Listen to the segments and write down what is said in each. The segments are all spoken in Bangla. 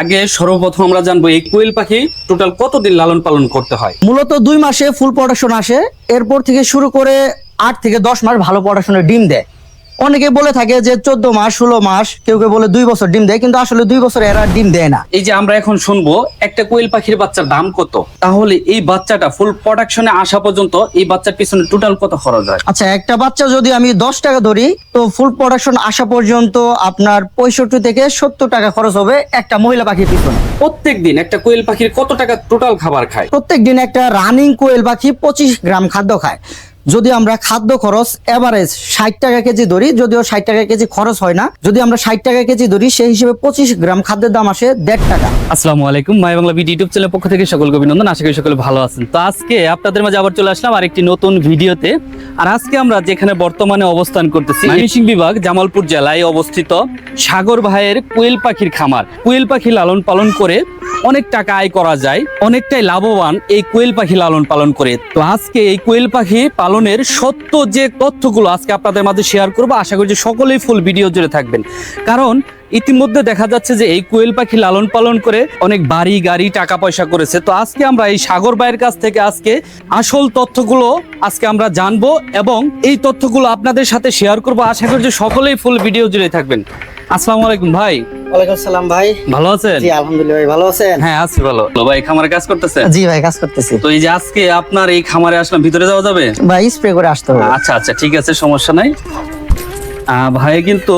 আগে সর্বপ্রথম আমরা জানব এই কোয়েল পাখি টোটাল কতদিন লালন পালন করতে হয়? মূলত দুই মাসে ফুল প্রোডাকশন আসে, এরপর থেকে শুরু করে আট থেকে দশ মাস ভালো প্রোডাকশনের ডিম দেয়। অনেকে বলে থাকে যে চোদ্দ মাস ষোলো মাস কেউ কেউ বলে দুই বছর ডিম দেয় কিন্তু আসলে দুই বছর এরা ডিম দেয় না। এই যে আমরা এখন শুনব একটা কোয়েল পাখির বাচ্চার দাম কত? তাহলে এই বাচ্চাটা ফুল প্রোডাকশনে আসা পর্যন্ত এই বাচ্চার পিছনে টোটাল কত খরচ হয়? আচ্ছা একটা বাচ্চা যদি আমি দশ টাকা ধরি তো ফুল প্রোডাকশন আসা পর্যন্ত আপনার পঁয়ষট্টি থেকে সত্তর টাকা খরচ হবে একটা মহিলা পাখির পিছনে। প্রত্যেক দিন একটা কোয়েল পাখির কত টাকা টোটাল খাবার খায়? প্রত্যেক দিন একটা রানিং কোয়েল পাখি পঁচিশ গ্রাম খাদ্য খায়। যদি আমরা খাদ্য খরচ এভারেজ ষাট টাকা কেজি ধরি, যদিও ষাট টাকা কেজি খরচ হয় না, যদি আমরা ষাট টাকা কেজি ধরি, সেই হিসেবে পঁচিশ গ্রাম খাদ্যের দাম আসে দেড় টাকা। আসসালামু আলাইকুম, মাই বাংলা ভিডিও ইউটিউব চ্যানেলের পক্ষ থেকে সকলকে অভিনন্দন, আশা করি সকলে ভালো আছেন। তো আজকে আপনাদের মাঝে আবার চলে আসলাম আরেকটি নতুন ভিডিওতে। আর আজকে আমরা যেখানে বর্তমানে অবস্থান করতেছি, ময়মনসিংহ বিভাগ, জামালপুর জেলায় অবস্থিত সাগর ভাইয়ের কোয়েল পাখির খামার। কোয়েল পাখি লালন পালন করে অনেক টাকা আয় করা যায়, অনেকটাই লাভবান এই কোয়েল পাখি লালন পালন করে। তো আজকে এই কোয়েল পাখি পালনের সত্য যে তথ্যগুলো আজকে আপনাদের মাঝে শেয়ার করব, আশা করি যে সকলেই ফুল ভিডিও জুড়ে থাকবেন। কারণ ইতিমধ্যে দেখা যাচ্ছে যে এই কোয়েল পাখি লালন পালন করে অনেক বাড়ি, গাড়ি, টাকা পয়সা করেছে। তো আজকে আমরা এই সাগর ভাইয়ের কাছ থেকে আজকে আসল তথ্যগুলো আজকে আমরা জানব এবং এই তথ্যগুলো আপনাদের সাথে শেয়ার করব। আশা করি যে সকলেই ফুল ভিডিও জুড়ে থাকবেন। আসসালামু আলাইকুম ভাই। ওয়ালাইকুম আসসালাম ভাই। ভালো আছেন? জি আলহামদুলিল্লাহ ভাই ভালো আছেন? হ্যাঁ আছি ভালো। তো ভাই খামারে কাজ করতেছেন? জি ভাই কাজ করতেছি। তো এই যে আজকে আপনার এই খামারে আসলাম ভিতরে যাওয়া যাবে? ভাই স্প্রে করে আসতে হবে। আচ্ছা আচ্ছা ঠিক আছে সমস্যা নাই। ভাই কিন্তু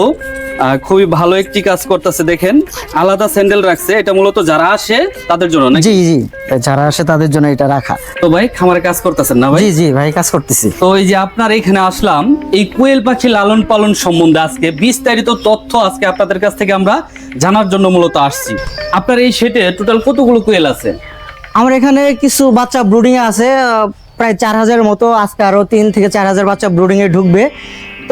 খুবই ভালো একটি কাজ করতেছে দেখেন। আলাদা স্যান্ডেল রাখছে এটা মূলত যারা আসে তাদের জন্য নাকি? জি জি যারা আসে তাদের জন্য এটা রাখা। তো ভাই খামারে কাজ করতেছেন না ভাই? জি জি ভাই কাজ করতেছি। তো এই যে আপনার এখানে আসলাম এই কোয়েল পাখি লালন পালন সম্বন্ধে আজকে বিস্তারিত তথ্য আজকে আপনাদের কাছ থেকে আমরা জানার জন্য মূলত আসছি। আপনার এই সেটে টোটাল কতগুলো কোয়েল আছে? আমার এখানে কিছু বাচ্চা ব্রুডিং আছে প্রায় চার হাজারের মতো আজকে আরও তিন থেকে চার হাজার বাচ্চা ব্রুডিং এ ঢুকবে।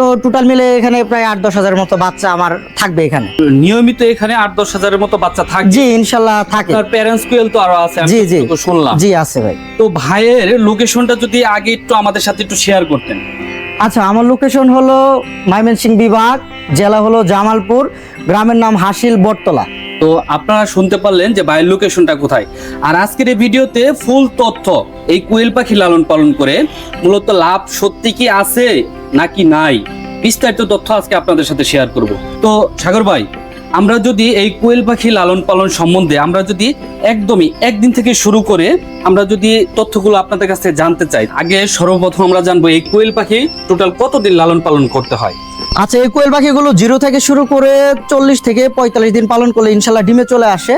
তো টোটাল মিলে এখানে প্রায় আট দশ হাজার মতো বাচ্চা আমার থাকবে এখানে। নিয়মিত এখানে আট দশ হাজারের মতো বাচ্চা থাকবে জি ইনশাল্লাহ থাকে। আর প্যারেন্টস কুয়েল তো আরও আছে জি জি। তো শুনলাম। জি আছে ভাই। তো ভাইয়ের লোকেশনটা যদি আগে একটু আমাদের সাথে একটু শেয়ার করতেন। আচ্ছা আমার লোকেশন হলো ময়মনসিংহ বিভাগ জেলা হলো জামালপুর গ্রামের নাম হাসিল বটতলা। তো আপনারা শুনতে পারলেন যে ভাইয়ের লোকেশনটা কোথায়। আর আজকের এই ভিডিওতে ফুল তথ্য, এই কোয়েল পাখি লালন পালন করে মূলত লাভ সত্যি কি আছে নাকি নাই, বিস্তারিত তথ্য আজকে আপনাদের সাথে শেয়ার করব। তো সাগর ভাই, আমরা যদি এই কোয়েল পাখি লালন পালন সম্বন্ধে আমরা যদি একদমই একদিন থেকে শুরু করে আমরা যদি তথ্যগুলো আপনাদের কাছ থেকে জানতে চাই, আগে সর্বপ্রথম আমরা জানব এই কোয়েল পাখি টোটাল কতদিন লালন পালন করতে হয়। আচ্ছা এই কোয়েল পাখিগুলো জিরো থেকে শুরু করে চল্লিশ থেকে পঁয়তাল্লিশ দিন পালন করলে ইনশাল্লাহ ডিমে চলে আসে।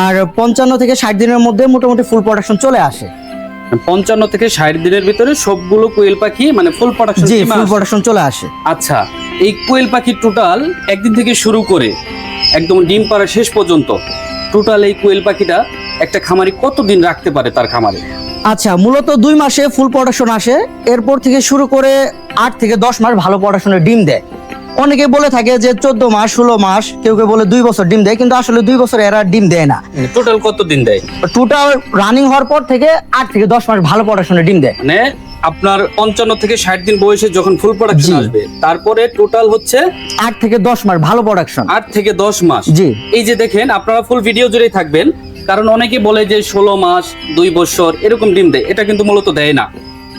আর পঞ্চান্ন থেকে ষাট দিনের মধ্যে মোটামুটি ফুল প্রোডাকশন চলে আসে। পঞ্চান্ন থেকে ষাট দিনের ভিতরে সবগুলো কোয়েল পাখি মানে ফুল প্রোডাকশন জি ফুল প্রোডাকশন চলে আসে। আচ্ছা এই কোয়েল পাখি টোটাল একদিন থেকে শুরু করে একদম ডিম পাড়া শেষ পর্যন্ত টোটাল এই কোয়েল পাখিটা একটা খামারি কতদিন রাখতে পারে তার খামারে? আচ্ছা মূলত দুই মাসে ফুল প্রোডাকশন আসে এরপর থেকে শুরু করে আট থেকে দশ মাস ভালো প্রোডাকশনের ডিম দেয়। অনেকে বলে থাকে যে চোদ্দ মাস ষোলো মাস কেউ কেউ বলে দুই বছর ডিম দেয় কিন্তু আসলে দুই বছর এরা ডিম দেয় না। টোটাল কতদিন দেয়? টোটাল রানিং হওয়ার পর থেকে আট থেকে দশ মাস ভালো প্রোডাকশনের ডিম দেয়। মানে আপনার পঞ্চান্ন থেকে ষাট দিন বয়সে যখন ফুল প্রোডাকশন আসবে তারপরে টোটাল হচ্ছে আট থেকে দশ মাস ভালো প্রোডাকশন আট থেকে দশ মাস। জি। এই যে দেখেন আপনারা ফুল ভিডিও জুড়েই থাকবেন। কারণ অনেকে বলে যে ষোলো মাস, দুই বছর এরকম ডিম দেয়। এটা কিন্তু মূলত দেয় না।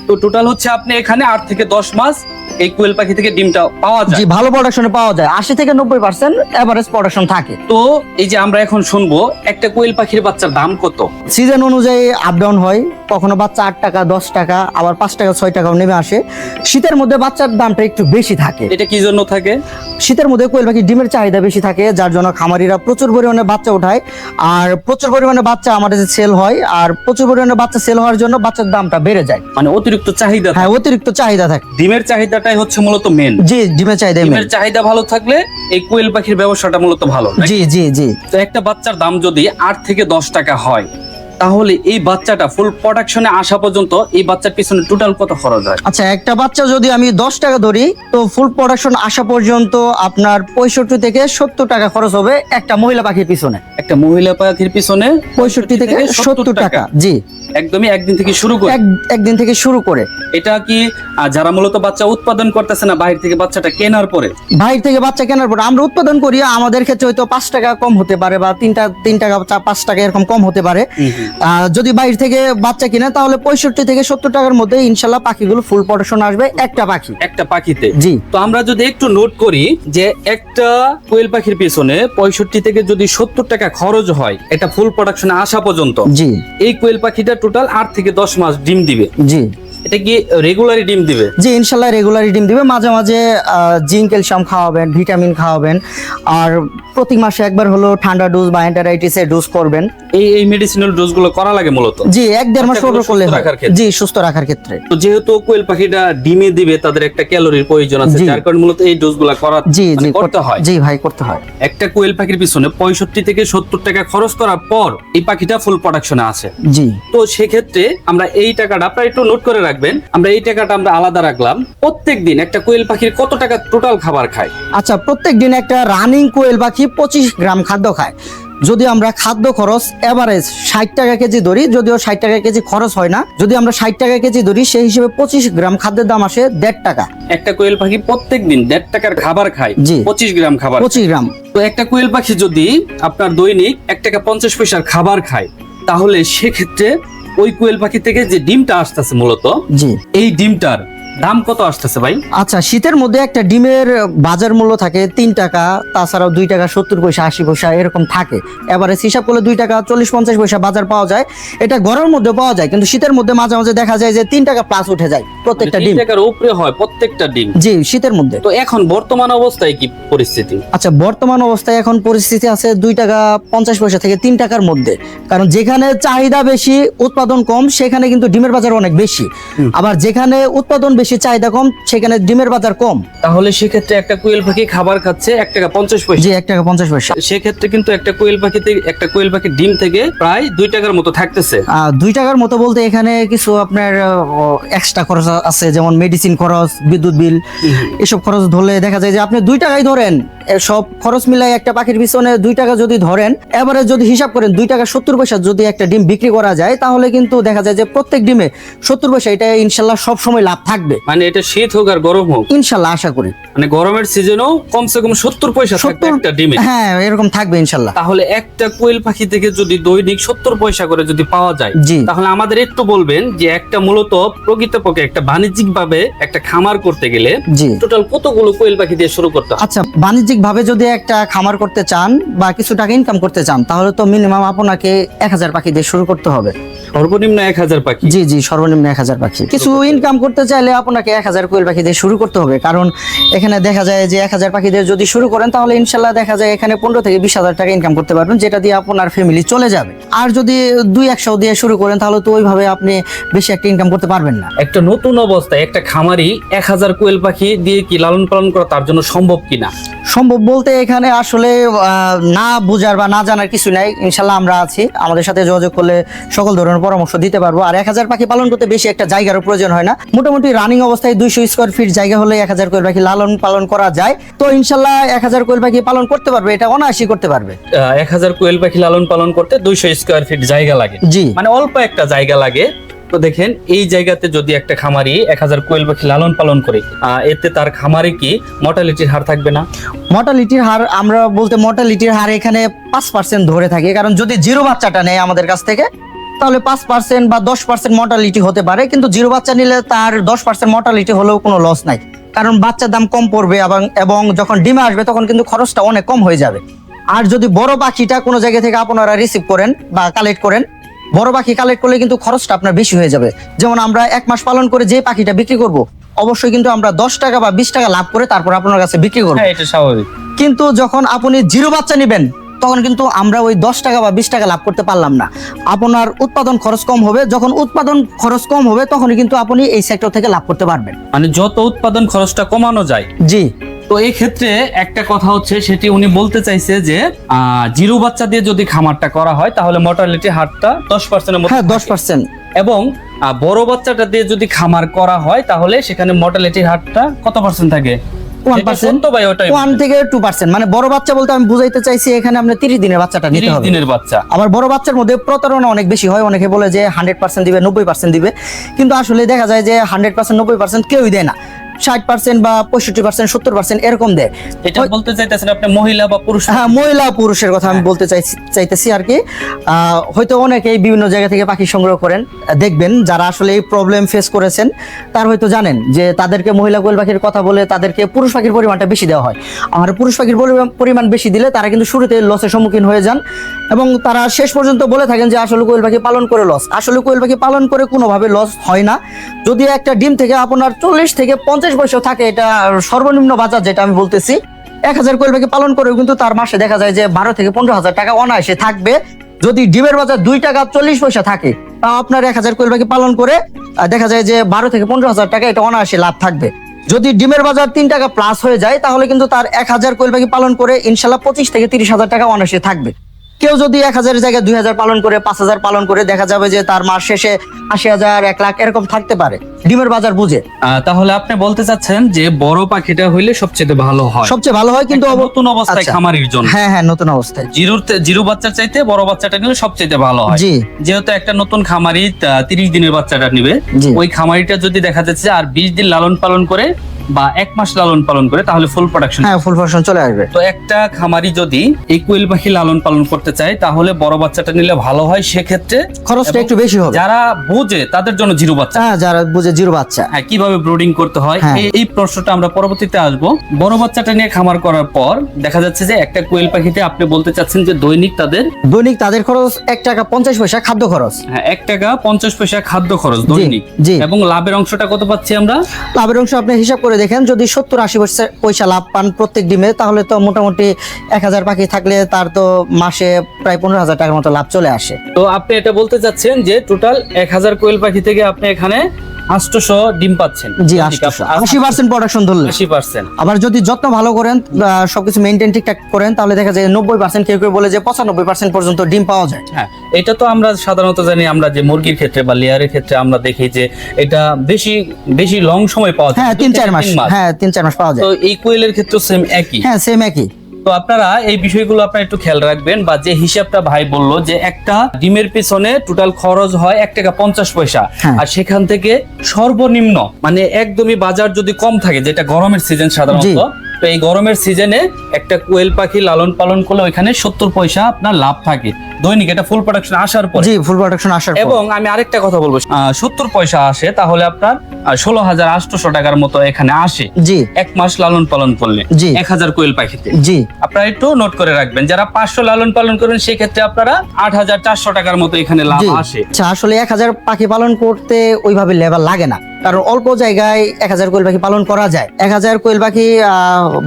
তো টোটাল হচ্ছে আপনি এখানে আট থেকে দশ মাস এই কোয়েল পাখি থেকে ডিমটা পাওয়া জি যায় ভালো প্রোডাকশনে পাওয়া যায়। আশি থেকে নব্বই পার্সেন্ট এভারেজ প্রোডাকশন থাকে। তো এই যে আমরা এখন শুনব একটা কোয়েল পাখির বাচ্চার দাম কত? সিজন অনুযায়ী আপ ডাউন হয়। কখনো বাচ্চা আট টাকা দশ টাকা আবার পাঁচ টাকা ছয় টাকাও নেমে আসে। শীতের মধ্যে বাচ্চার দামটা একটু বেশি থাকে। এটা কি জন্য থাকে? শীতের মধ্যে কোয়েল পাখি ডিমের চাহিদা বেশি থাকে যার জন্য খামারিরা প্রচুর পরিমাণে বাচ্চা ওঠায় আর প্রচুর পরিমাণে বাচ্চা আমাদের সেল হয় আর প্রচুর পরিমাণে বাচ্চা সেল হওয়ার জন্য বাচ্চার দামটা বেড়ে যায়। মানে অতিরিক্ত চাহিদা হ্যাঁ অতিরিক্ত চাহিদা থাকে। ডিমের চাহিদাটাই হচ্ছে মূলত মেন জি ডিমের চাহিদা। ডিমের চাহিদা ভালো থাকলে এই কোয়েল পাখির ব্যবসাটা মূলত ভালো জি জি জি। তো একটা বাচ্চার দাম যদি আট থেকে দশ টাকা হয় তাহলে এই বাচ্চাটা ফুল প্রোডাকশনে আসা পর্যন্ত এই বাচ্চার পিছনে টোটাল কত খরচ হয়? আচ্ছা একটা বাচ্চা যদি আমি দশ টাকা ধরি তো ফুল প্রোডাকশন আসা পর্যন্ত আপনার পঁয়ষট্টি থেকে সত্তর টাকা খরচ হবে একটা মহিলা পাখির পিছনে। একটা মহিলা পাখির পিছনে পঁয়ষট্টি থেকে সত্তর টাকা। জি। একদমই একদিন থেকে শুরু করে। একদিন থেকে শুরু করে। এটা কি যারা মূলত বাচ্চা উৎপাদন করতেছে না বাইরে থেকে বাচ্চাটা কেনার পরে? বাইরে থেকে বাচ্চা কেনার পর আমরা উৎপাদন করি আমাদের ক্ষেত্রে হয়তো পাঁচ টাকা কম হতে পারে বা তিনটা তিন টাকা পাঁচ টাকা এরকম কম হতে পারে। যদি বাইরে থেকে বাচ্চা কিনে তাহলে পঁয়ষট্টি থেকে সত্তর টাকার মধ্যে ইনশাল্লাহ পাখিগুলো ফুল প্রোডাকশন আসবে একটা পাখি। একটা পাখিতে। জি। তো আমরা যদি একটু নোট করি যে একটা কোয়েল পাখির পিছনে পঁয়ষট্টি থেকে যদি সত্তর টাকা খরচ হয় এটা ফুল প্রোডাকশনে আসা পর্যন্ত জি। এই কোয়েল পাখিটা টোটাল আট থেকে দশ মাস ডিম দিবে। জি। এটা কি রেগুলারই ডিম দিবে? জি ইনশাল্লাহ রেগুলারই ডিম দিবে। মাঝে মাঝে জিঙ্ক ক্যালসিয়াম খাওয়াবেন ভিটামিন খাওয়াবেন। আর প্রতি মাসে একবার হলো ঠান্ডা ডোজ বা অ্যান্টারাইটিসের ডোজ করবেন। এই এই মেডিসিনাল ডোজগুলো করা লাগে মূলত? জি এক দেড় মাস পর করলে রাখার ক্ষেত্রে। জি সুস্থ রাখার ক্ষেত্রে। তো যেহেতু কোয়েল পাখিটা ডিমে দিবে তাদের একটা ক্যালোরির প্রয়োজন আছে। যার কারণে মূলত এই ডোজগুলো করা জি মানে জি করতে হয়। জি ভাই করতে হয়। একটা কোয়েল পাখির পিছনে পঁয়ষট্টি থেকে সত্তর টাকা খরচ করার পর এই পাখিটা ফুল প্রোডাকশনে আসে জি। তো সেক্ষেত্রে আমরা এই টাকাটা প্রায় একটু নোট করে রাখবেন। আমরা এই টাকাটা আমরা আলাদা রাখলাম। প্রত্যেক দিন একটা কোয়েল পাখির কত টাকা টোটাল খাবার খায়? আচ্ছা প্রত্যেক দিন একটা রানিং কোয়েল পাখি পঁচিশ গ্রাম খাদ্য খায়। যদি আমরা খাদ্য খরচ এভারেজ ষাট টাকা কেজি ধরি যদিও ষাট টাকা কেজি খরচ হয় না। যদি আমরা ষাট টাকা কেজি ধরি সেই হিসেবে পঁচিশ গ্রাম খাদ্যের দাম আসে দেড় টাকা। একটা কোয়েল পাখি প্রত্যেক দিন দেড় টাকার খাবার খায়। জি। পঁচিশ গ্রাম খাবার পঁচিশ গ্রাম। তো একটা কোয়েল পাখি যদি আপনার দৈনিক এক টাকা পঞ্চাশ পয়সার খাবার খায় তাহলে সেক্ষেত্রে ওই কোয়েল পাখি থেকে যে ডিমটা আসতেছে মূলত জি। এই ডিমটার দাম কত আসতেছে ভাই? আচ্ছা শীতের মধ্যে একটা ডিমের বাজার মূল্য থাকে তিন টাকা তাছাড়াও দুই টাকা সত্তর পয়সা আশি পয়সা এরকম থাকে। এবারে হিসাব করলে দুই টাকা চল্লিশ পঞ্চাশ পয়সা বাজার পাওয়া যায়। এটা গরমের মধ্যে পাওয়া যায় কিন্তু শীতের মধ্যে মাঝে মাঝে দেখা যায় যে তিন টাকা প্লাস উঠে যায় প্রত্যেকটা ডিম। টাকার উপরে হয় প্রত্যেকটা ডিম। জি শীতের মধ্যে। তো এখন বর্তমান অবস্থায় কি পরিস্থিতি? আচ্ছা বর্তমান অবস্থায় এখন পরিস্থিতি আছে দুই টাকা পঞ্চাশ পয়সা থেকে তিন টাকার মধ্যে। কারণ যেখানে চাহিদা বেশি উৎপাদন কম সেখানে কিন্তু ডিমের বাজার অনেক বেশি। আবার যেখানে উৎপাদন বেশি চাহিদা কম সেখানে ডিমের বাজার কম। তাহলে সেক্ষেত্রে একটা কোয়েল পাখি খাবার খাচ্ছে এক টাকা পঞ্চাশ পয়সা। জি এক টাকা পঞ্চাশ পয়সা। সেক্ষেত্রে কিন্তু একটা কোয়েল পাখিতে একটা কোয়েল পাখির ডিম থেকে প্রায় দুই টাকার মতো থাকতেছে। দুই টাকার মতো বলতে এখানে কিছু আপনার এক্সট্রা খরচ আছে যেমন মেডিসিন খরচ বিদ্যুৎ বিল এসব খরচ ধরলে দেখা যায় যে আপনি দুই টাকাই ধরেন। সব খরচ মিলাই একটা পাখির পিছনে দুই টাকা যদি ধরেন এবারে যদি হিসাব করেন দুই টাকা সত্তর পয়সা যদি একটা ডিম বিক্রি করা যায় তাহলে কিন্তু দেখা যায় যে প্রত্যেক ডিমে সত্তর পয়সা এটা ইনশাল্লাহ সব সময় লাভ থাকবে। মানে এটা শীত হোক আর গরম হোক। ইনশাল্লাহ আশা করি। মানে গরমের সিজনেও কমসে কম সত্তর পয়সা থাকবে একটা ডিমে হ্যাঁ এরকম থাকবে ইনশাল্লাহ। তাহলে একটা কোয়েল পাখি থেকে যদি দৈনিক সত্তর পয়সা করে যদি পাওয়া যায়। তাহলে আমাদের একটু বলবেন যে একটা মূলত প্রকৃতপক্ষে একটা বাণিজ্যিক ভাবে একটা খামার করতে গেলে টোটাল কতগুলো কোয়েল পাখি দিয়ে শুরু করতে আচ্ছা বাণিজ্যিক ভাবে যদি একটা খামার করতে চান বা কিছু টাকা ইনকাম করতে চান তাহলে তো মিনিমাম আপনাকে এক হাজার পাখি দিয়ে শুরু করতে হবে। সর্বনিম্ন এক হাজার পাখি। জি জি সর্বনিম্ন এক হাজার পাখি। কিছু ইনকাম করতে চাইলে আপনাকে এক হাজার কোয়েল পাখি দিয়ে শুরু করতে হবে। কারণ এখানে দেখা যায় যে এক হাজার পাখি দিয়ে যদি শুরু করেন, তাহলে ইনশাল্লাহ দেখা যায় এখানে পনেরো থেকে বিশ হাজার টাকা ইনকাম করতে পারবেন, যেটা দিয়ে আপনার ফ্যামিলি চলে যাবে। আর যদি দুই একশো দিয়ে শুরু করেন, তাহলে তো ওইভাবে আপনি বেশি একটা ইনকাম করতে পারবেন না। একটা নতুন অবস্থায় একটা খামারি এক হাজার কোয়েল পাখি দিয়ে কি লালন পালন করা তার জন্য সম্ভব কিনা? সম্ভব বলতে এখানে আসলে না বোঝার বা না জানার কিছু নাই। ইনশাল্লাহ আমরা আছি। আমাদের সাথে যোগাযোগ করলে সকল ধরনের পরামর্শ দিতে পারব। আর এক হাজার পাখি পালন করতে বেশি একটা জায়গারও প্রয়োজন হয় না। মোটামুটি রানিং অবস্থায় দুইশো স্কোয়ার ফিট জায়গা হলে এক হাজার কোয়েল পাখি লালন পালন করা যায়। তো ইনশাল্লাহ এক হাজার কোয়েল পাখি পালন করতে পারবে এটা অনায়াসই করতে পারবে। এক হাজার কোয়েল পাখি লালন পালন করতে দুইশো স্কোয়ার ফিট জায়গা লাগে। জি। মানে অল্প একটা জায়গা লাগে। তো দেখেন, এই জায়গাতে যদি একটা খামারি এক হাজার কোয়েল পাখি লালন পালন করে এতে তার খামারে কি মর্টালিটির হার থাকবে না? মর্টালিটির হার, আমরা বলতে মর্টালিটির হার এখানে পাঁচ পার্সেন্ট ধরে থাকি। কারণ যদি জিরো বাচ্চাটা নেয় আমাদের কাছ থেকে, তাহলে পাঁচ পার্সেন্ট বা দশ পার্সেন্ট মর্টালিটি হতে পারে। কিন্তু জিরো বাচ্চা নিলে তার দশ পার্সেন্ট মর্টালিটি হলেও কোনো লস নাই। কারণ বাচ্চার দাম কম পড়বে এবং এবং যখন ডিমে আসবে, তখন কিন্তু খরচটা অনেক কম হয়ে যাবে। আর যদি বড় পাখিটা কোনো জায়গা থেকে আপনারা রিসিভ করেন বা কালেক্ট করেন বড় পাখি কালেক্ট করলে কিন্তু খরচটা আপনার বেশি হয়ে যাবে। যেমন আমরা এক মাস পালন করে যে পাখিটা বিক্রি করব অবশ্যই কিন্তু আমরা দশ টাকা বা বিশ টাকা লাভ করে তারপর আপনার কাছে বিক্রি করব। হ্যাঁ এটা স্বাভাবিক। কিন্তু যখন আপনি জিরো বাচ্চা নেবেন তখন কিন্তু আমরা ওই দশ টাকা বা বিশ টাকা লাভ করতে পারলাম না। আপনার উৎপাদন খরচ কম হবে যখন উৎপাদন খরচ কম হবে তখনই কিন্তু আপনি এই সেক্টর থেকে লাভ করতে পারবেন। মানে যত উৎপাদন খরচটা কমানো যায়। জি। তো এই ক্ষেত্রে একটা কথা হচ্ছে সেটি উনি বলতে চাইছে যে আহ, জিরো বাচ্চা দিয়ে যদি খামারটা করা হয় তাহলে মর্টালিটি হারটা দশ পার্সেন্টের মতো হ্যাঁ দশ পার্সেন্ট এবং বড় বাচ্চাটা দিয়ে যদি খামার করা হয় তাহলে সেখানে মর্টালিটি হারটা কত পার্সেন্ট থাকে? ওয়ান থেকে টু পার্সেন্ট মানে বড় বাচ্চা বলতে আমি বুঝাইতে চাইছি এখানে আপনি তিরিশ দিনের বাচ্চাটা নিতে 30 হবে। দিনের বাচ্চা। আবার বড় বাচ্চার মধ্যে প্রতারণা অনেক বেশি হয়। অনেকে বলে যে হান্ড্রেড পার্সেন্ট দিবে নব্বই পার্সেন্ট দিবে। কিন্তু আসলে দেখা যায় যে হান্ড্রেড পার্সেন্ট নব্বই পার্সেন্ট কেউই দেয় না। ষাট পার্সেন্ট বা পঁয়ষট্টি পার্সেন্ট সত্তর পার্সেন্ট এরকম দেয়। এটা বলতে চাইতেছেন আপনি মহিলা বা পুরুষ? হ্যাঁ মহিলা পুরুষের কথা আমি বলতে চাইছি চাইতেছি আর কি। হয়তো অনেকেই বিভিন্ন জায়গা থেকে পাখি সংগ্রহ করেন দেখবেন যারা আসলে এই প্রবলেম ফেস করেছেন তার হয়তো জানেন যে তাদেরকে মহিলা কোয়েল পাখির কথা বলে তাদেরকে পুরুষ পাখির পরিমাণটা বেশি দেওয়া হয়। আর পুরুষ পাখির পরিমাণ- পরিমাণ বেশি দিলে তারা কিন্তু শুরুতে লসের সম্মুখীন হয়ে যান এবং তারা শেষ পর্যন্ত বলে থাকেন যে আসলে কোয়েল পাখি পালন করে লস আসলে কোয়েল পাখি পালন করে কোনোভাবে লস হয় না। যদি একটা ডিম থেকে আপনার চল্লিশ থেকে পঞ্চাশ পয়সা থাকে এটা সর্বনিম্ন বাজার যেটা আমি বলতেছি। এক হাজার কোয়েল পালন করেও কিন্তু তার মাসে দেখা যায় যে বারো থেকে পনেরো হাজার টাকা অনায়াসে থাকবে। যদি ডিমের বাজার দুই টাকা চল্লিশ পয়সা থাকে, তা আপনার এক হাজার কোয়েল পালন করে দেখা যায় যে বারো থেকে পনেরো হাজার টাকা এটা অনায়াসে লাভ থাকবে। যদি ডিমের বাজার তিন টাকা প্লাস হয়ে যায়, তাহলে কিন্তু তার এক হাজার কোয়েল পালন করে ইনশাল্লাহ পঁচিশ থেকে তিরিশ হাজার টাকা অনায়াসে থাকবে। কেউ যদি এক হাজারের জায়গায় দুই হাজার পালন করে পাঁচ হাজার পালন করে দেখা যাবে যে তার মাস শেষে আশি হাজার এক লাখ এরকম থাকতে পারে। ডিমের বাজার বুঝে। তাহলে আপনি বলতে চাচ্ছেন যে বড় পাখিটা হইলে সবচেয়ে ভালো হয়। সবচেয়ে ভালো হয় কিন্তু নতুন অবস্থায় আচ্ছা। খামারির জন্য। হ্যাঁ হ্যাঁ নতুন অবস্থায়। জিরোর জিরো বাচ্চার চাইতে বড় বাচ্চাটা নিলে সবচেয়ে ভালো হয়। জি। যেহেতু একটা নতুন খামারি তিরিশ দিনের বাচ্চাটা নিবে। ওই খামারিটা যদি দেখা যাচ্ছে আর বিশ দিন লালন পালন করে বা এক মাস লালন পালন করে তাহলে ফুল প্রোডাকশন হ্যাঁ ফুল ফাংশন চলে আসবে। তো একটা খামারি যদি এই কোয়েল পাখি লালন পালন করতে চায় তাহলে বড় বাচ্চাটা নিলে ভালো হয় সেক্ষেত্রে খরচটা একটু বেশি হবে। যারা বোঝে তাদের জন্য জিরো বাচ্চা। হ্যাঁ যারা বুঝে জিরো বাচ্চা। হ্যাঁ কীভাবে ব্রুডিং করতে হয় হ্যাঁ। এই- প্রশ্নটা আমরা পরবর্তীতে আসব। বড় বাচ্চাটা নিয়ে খামার করার পর দেখা যাচ্ছে যে একটা কোয়েল পাখিতে আপনি বলতে চাচ্ছেন যে দৈনিক তাদের দৈনিক তাদের খরচ এক টাকা পঞ্চাশ পয়সা খাদ্য খরচ। হ্যাঁ, এক টাকা পঞ্চাশ পয়সা খাদ্য খরচ দৈনিক। এবং লাভের অংশটা কত পাচ্ছি আমরা? লাভের অংশ আপনি হিসাব করে দেখেন, যদি সত্তর আশি পয়সা লাভ পান প্রত্যেক ডিমে, তাহলে তো মোটামুটি এক হাজার পাখি থাকলে তার তো মাসে প্রায় পনেরো হাজার টাকার মতো লাভ চলে আসে। তো আপনি এটা বলতে চাচ্ছেন যে টোটাল এক হাজার কোয়েল পাখি থেকে আপনি এখানে আটশোশো ডিম পাচ্ছেন। জি আশি পার্সেন্ট প্রোডাকশন ধরলে। আশি পার্সেন্ট আবার যদি যত্ন ভালো করেন সবকিছু মেনটেন ঠিকঠাক করেন তাহলে দেখা যায় নব্বই পার্সেন্ট কেউ কেউ বলে যে পঁচানব্বই পার্সেন্ট পর্যন্ত ডিম পাওয়া যায়। হ্যাঁ এটা তো আমরা সাধারণত জানি আমরা যে মুরগির ক্ষেত্রে বা লেয়ারের ক্ষেত্রে আমরা দেখি যে এটা বেশি বেশি লং সময় পাওয়া যায়। হ্যাঁ তিন চার মাস। হ্যাঁ তিন চার মাস পাওয়া যায়। তো এই কোয়েলের ক্ষেত্রে সেম একই? হ্যাঁ সেম একই। তো আপনারা এই বিষয়গুলো আপনারা একটু খেয়াল রাখবেন বা যে হিসাবটা ভাই বলল যে একটা ডিমের পিছনে টোটাল খরচ হয় এক টাকা পঞ্চাশ পয়সা হ্যাঁ। আর সেখান থেকে সর্বনিম্ন মানে একদমই বাজার যদি কম থাকে যেটা গরমের সিজন সাধারণত। তো এই গরমের সিজনে একটা কোয়েল পাখি লালন পালন করলে ওইখানে সত্তর পয়সা আপনার লাভ থাকে। দৈনিক এটা ফুল প্রোডাকশন আসার পর। জি ফুল প্রোডাকশন আসার এবং আমি আরেকটা কথা বলব। সত্তর পয়সা আসে তাহলে আপনার ষোলো হাজার আটশোশো টাকার মতো এখানে আসে। জি। এক মাস লালন পালন করলে। জি। এক হাজার কোয়েল পাখিতে। জি। আপনারা একটু নোট করে রাখবেন যারা পাঁচশো লালন পালন করেন সেক্ষেত্রে আপনারা আট হাজার চারশো টাকার মতো এখানে লাভ আসে। আচ্ছা আসলে এক হাজার পাখি পালন করতে ওইভাবে লেবার লাগে না। কারণ অল্প জায়গায় এক হাজার কোয়েল পাখি পালন করা যায়। এক হাজার কোয়েল পাখি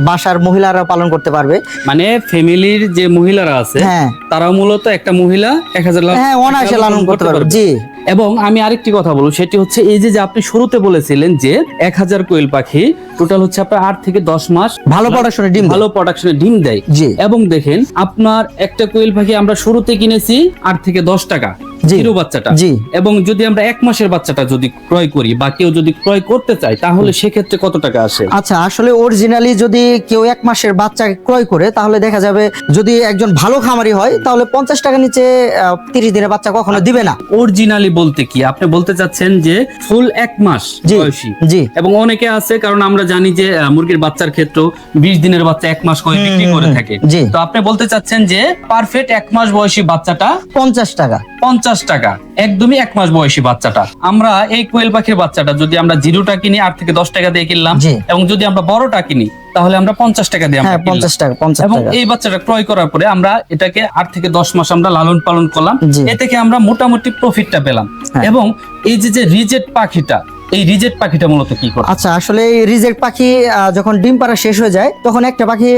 বাসার মহিলারা পালন করতে পারবে। মানে ফ্যামিলির যে মহিলারা আছে হ্যাঁ। তারা মূলত একটা মহিলা এক হাজার হ্যাঁ অনায়াসে লালন করতে পারবে। জি এবং আমি আরেকটি কথা বলব সেটি হচ্ছে এই যে আপনি শুরুতে বলেছিলেন যে এক হাজার কোয়েল পাখি টোটাল হচ্ছে আপনার আট থেকে দশ মাস ভালো প্রোডাকশনের ডিম ভালো প্রোডাকশনে ডিম দেয়। জি। এবং দেখেন আপনার একটা কোয়েল পাখি আমরা শুরুতে কিনেছি আট থেকে দশ টাকা। জিরো বাচ্চাটা। জি। এবং যদি আমরা এক মাসের বাচ্চাটা যদি ক্রয় করি বা কেউ যদি ক্রয় করতে চায় তাহলে সেক্ষেত্রে কত টাকা আসে? আচ্ছা আসলে অরিজিনালি যদি কেউ এক মাসের বাচ্চা ক্রয় করে তাহলে দেখা যাবে যদি একজন ভালো খামারি হয় তাহলে পঞ্চাশ টাকা নিচে তিরিশ দিনের বাচ্চা কখনো দিবে না। অরিজিনালি বলতে কি? আপনি বলতে চাচ্ছেন যে ফুল এক মাস জি বয়সী। জি। এবং অনেকে আছে কারণ আমরা জানি যে মুরগির বাচ্চার ক্ষেত্রে বিশ দিনের বাচ্চা এক মাস করে বিক্রি করে থাকে। জি। তো আপনি বলতে চাচ্ছেন যে পারফেক্ট এক মাস বয়সী বাচ্চাটা পঞ্চাশ টাকা। পঞ্চাশ টাকা। একদমই এক মাস বয়সী বাচ্চাটা। আমরা এই কোয়েল পাখির বাচ্চাটা যদি আমরা জিরোটা কিনি আট থেকে দশ টাকা দিয়ে কিনলাম এবং যদি আমরা বড়টা কিনি তাহলে আমরা পঞ্চাশ টাকা দিয়ে হ্যাঁ। পঞ্চাশ টাকা পঞ্চাশ এবং এই বাচ্চাটা ক্রয় করার পরে আমরা এটাকে আট থেকে দশ মাস আমরা লালন পালন করলাম। এ থেকে আমরা মোটামুটি প্রফিটটা পেলাম। হ্যাঁ। এবং এই যে যে রিজেট পাখিটা এই রিজেক্ট পাখিটা মূলত কি করে? আচ্ছা আসলে এই রিজেক্ট পাখি যখন ডিম পাড়া শেষ হয়ে যায় তখন একটা পাখি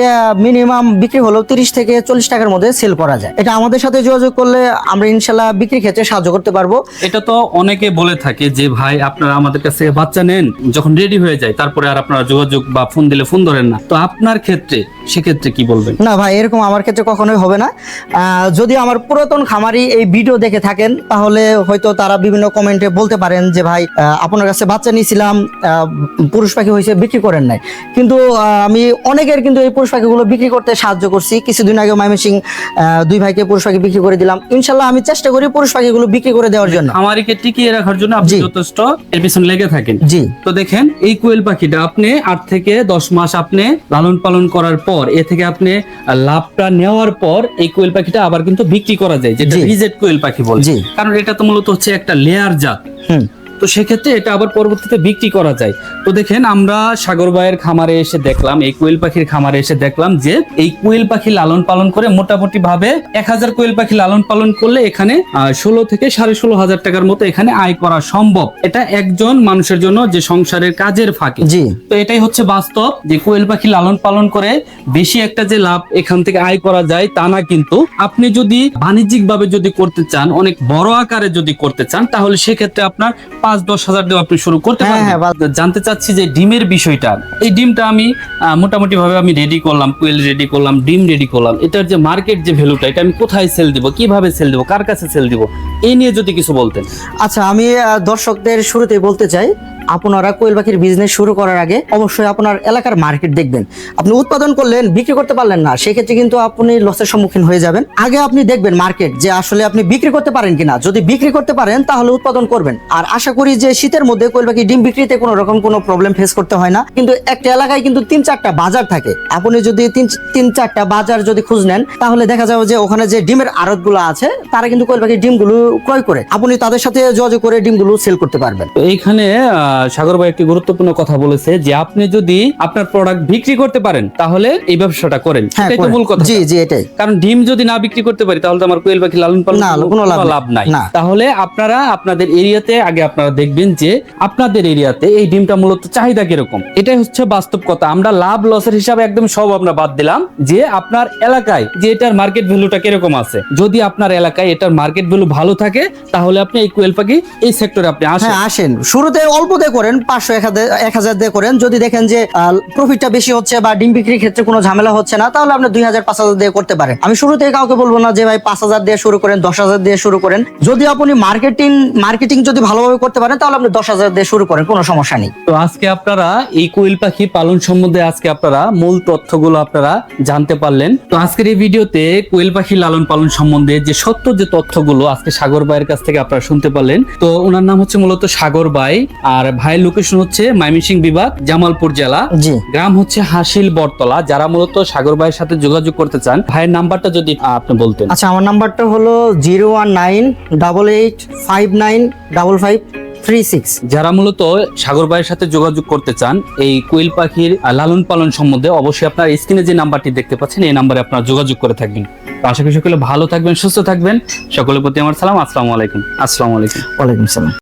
মিনিমাম বিক্রি হলেও তিরিশ থেকে চল্লিশ টাকার মধ্যে সেল করা যায়। এটা আমাদের সাথে যোগাযোগ করলে আমরা ইনশাল্লাহ বিক্রির ক্ষেত্রে সাহায্য করতে পারব। এটা তো অনেকে বলে থাকে যে ভাই আপনারা আমাদের কাছে বাচ্চা নেন যখন রেডি হয়ে যায় তারপরে আর আপনারা যোগাযোগ বা ফোন দিলে ফোন ধরেন না। তো আপনার ক্ষেত্রে সেক্ষেত্রে কি বলবেন? না ভাই এরকম আমার ক্ষেত্রে কখনোই হবে না। আহ, যদি আমার পুরাতন খামারি এই ভিডিও দেখে থাকেন তাহলে হয়তো তারা বিভিন্ন কমেন্টে বলতে পারেন যে ভাই আপনার কাছে করছে বাচ্চা নিয়েছিলাম পুরুষ পাখি হয়েছে বিক্রি করেন নাই। কিন্তু আমি অনেকের কিন্তু এই পুরুষ পাখিগুলো বিক্রি করতে সাহায্য করছি। কিছুদিন আগে ময়মনসিং দুই ভাইকে পুরুষ পাখি বিক্রি করে দিলাম। ইনশাল্লাহ আমি চেষ্টা করি পুরুষ পাখিগুলো বিক্রি করে দেওয়ার জন্য। খামারিকে টিকিয়ে রাখার জন্য আপনি যথেষ্ট এর পিছনে লেগে থাকেন। জি। তো দেখেন এই কোয়েল পাখিটা আপনি আট থেকে দশ মাস আপনি লালন পালন করার পর এ থেকে আপনি লাভটা নেওয়ার পর এই কোয়েল পাখিটা আবার কিন্তু বিক্রি করা যায় যেটা। রিজেট কোয়েল পাখি বলে। কারণ এটা তো মূলত হচ্ছে একটা লেয়ার জাত। হুম। তো সেক্ষেত্রে এটা আবার পরবর্তীতে বিক্রি করা যায়। তো দেখেন আমরা সাগর ভাইয়ের খামারে এসে দেখলাম এই কোয়েল পাখির খামারে এসে দেখলাম যে এই কোয়েল পাখি লালন পালন করে মোটামুটি ভাবে এক হাজার কোয়েল পাখি লালন পালন করলে এখানে ষোলো থেকে সাড়ে ষোলো হাজার টাকার মতো এখানে আয় করা সম্ভব। এটা একজন মানুষের জন্য যে সংসারের কাজের ফাঁকি। জি। তো এটাই হচ্ছে বাস্তব যে কোয়েল পাখি লালন পালন করে বেশি একটা যে লাভ এখান থেকে আয় করা যায় তা না কিন্তু আপনি যদি বাণিজ্যিক ভাবে যদি করতে চান অনেক বড় আকারে যদি করতে চান তাহলে সেক্ষেত্রে আপনার পাঁচ দশ হাজার দিয়ে আপনি শুরু করতে হ্যাঁ, হ্যাঁ, পারবেন জানতে চাচ্ছি যে ডিমের বিষয়টা এই ডিমটা আমি আহ, মোটামুটি ভাবে আমি রেডি করলাম কোয়েল রেডি করলাম ডিম রেডি করলাম। এটার যে মার্কেট যে ভ্যালুটা এটা আমি কোথায় সেল দিব কীভাবে সেল দিব কার কাছে সেল দিব? এই নিয়ে যদি কিছু বলতেন। আচ্ছা আমি দর্শকদের শুরুতে বলতে চাই, আপনারা কোয়েল পাখির বিজনেস শুরু করার আগে অবশ্যই আপনার এলাকার মার্কেট দেখবেন। আপনি উৎপাদন করলেন, বিক্রি করতে পারলেন না, সেক্ষেত্রে কিন্তু আপনি লসের সম্মুখীন হয়ে যাবেন। আগে আপনি দেখবেন মার্কেট যে আসলে আপনি বিক্রি করতে পারেন কিনা। যদি বিক্রি করতে পারেন, তাহলে উৎপাদন করবেন। আর আশা করি যে শীতের মধ্যে কোয়েল পাখি ডিম বিক্রিতে কোনো রকম কোনো প্রবলেম ফেস করতে হয় না। কিন্তু একটা এলাকায় কিন্তু তিন চারটা বাজার থাকে। আপনি যদি তিন তিন চারটা বাজার যদি খুঁজ নেন, তাহলে দেখা যাবে যে ওখানে যে ডিমের আড়তগুলো আছে, তারা কিন্তু কোয়েল পাখির ডিমগুলো ক্রয় করে আপনি তাদের সাথে যোগাযোগ করে ডিমগুলো সেল করতে পারবেন। এইখানে সাগর ভাই একটি গুরুত্বপূর্ণ কথা বলেছে যে আপনি যদি আপনার প্রোডাক্ট বিক্রি করতে পারেন তাহলে এই ব্যবসাটা করেন। হ্যাঁ এটাই তো মূল কথা। জি জি এটাই। কারণ ডিম যদি না বিক্রি করতে পারি তাহলে তো আমার কোয়েল পাখি লালন পালন কোনো-। লাভ নাই। তাহলে আপনারা আপনাদের এরিয়াতে আগে আপনারা দেখবেন যে আপনাদের এরিয়াতে এই ডিমটা মূলত চাহিদা কীরকম? এটাই হচ্ছে বাস্তব কথা। আমরা লাভ লসের হিসাবে একদম সব আমরা বাদ দিলাম যে আপনার এলাকায় যে এটার মার্কেট ভ্যালুটা কীরকম আছে? যদি আপনার এলাকায় এটার মার্কেট ভ্যালু ভালো থাকে তাহলে আপনি এই কোয়েল পাখি এই সেক্টরে আপনি আসেন। হ্যাঁ আসেন। শুরুতে অল্প দিয়ে করেন পাঁচশো এক হাজার এক হাজার দিয়ে করেন। যদি দেখেন যে প্রফিটটা বেশি হচ্ছে বা ডিম বিক্রির ক্ষেত্রে কোনো ঝামেলা হচ্ছে না তাহলে আপনি দুই হাজার পাঁচ হাজার দিয়ে করতে পারেন। আমি শুরুতে কাউকে বলব না যে ভাই পাঁচ হাজার দিয়ে শুরু করেন দশ হাজার দিয়ে শুরু করেন। যদি আপনি মার্কেটিং মার্কেটিং যদি ভালোভাবে করতে পারেন তাহলে আপনি দশ হাজার দিয়ে শুরু করেন কোনো সমস্যা নেই। তো আজকে আপনারা এই কোয়েল পাখি পালন সম্বন্ধে আজকে আপনারা মূল তথ্যগুলো আপনারা জানতে পারলেন। তো আজকের এই ভিডিওতে কোয়েল পাখি লালন পালন সম্বন্ধে যে সত্য যে তথ্যগুলো আজকে সাগর ভাইয়ের কাছ থেকে আপনারা শুনতে পারলেন। তো ওনার নাম হচ্ছে মূলত সাগর ভাই আর ভাইয়ের লোকেশন হচ্ছে মাইমিসিং বিভাগ জামালপুর জেলা। জি। গ্রাম হচ্ছে হাসিল বটতলা। যারা মূলত সাগর ভাইয়ের সাথে যোগাযোগ করতে চান ভাইয়ের নাম্বারটা যদি আপনি বলতেন। আচ্ছা আমার নাম্বারটা হলো zero one nine double eight five nine double five three six. যারা মূলত সাগর ভাইয়ের সাথে যোগাযোগ করতে চান এই কোয়েল পাখির লালন পালন সম্বন্ধে অবশ্যই আপনার স্ক্রিনে যে নাম্বারটি দেখতে পাচ্ছেন এই নাম্বারে আপনারা যোগাযোগ করে থাকবেন। আশা করি সকলে ভালো থাকবেন সুস্থ থাকবেন। সকলের প্রতি আমার সালাম আসসালামু আলাইকুম। আসসালামু আলাইকুম। ওয়ালাইকুম সালাম।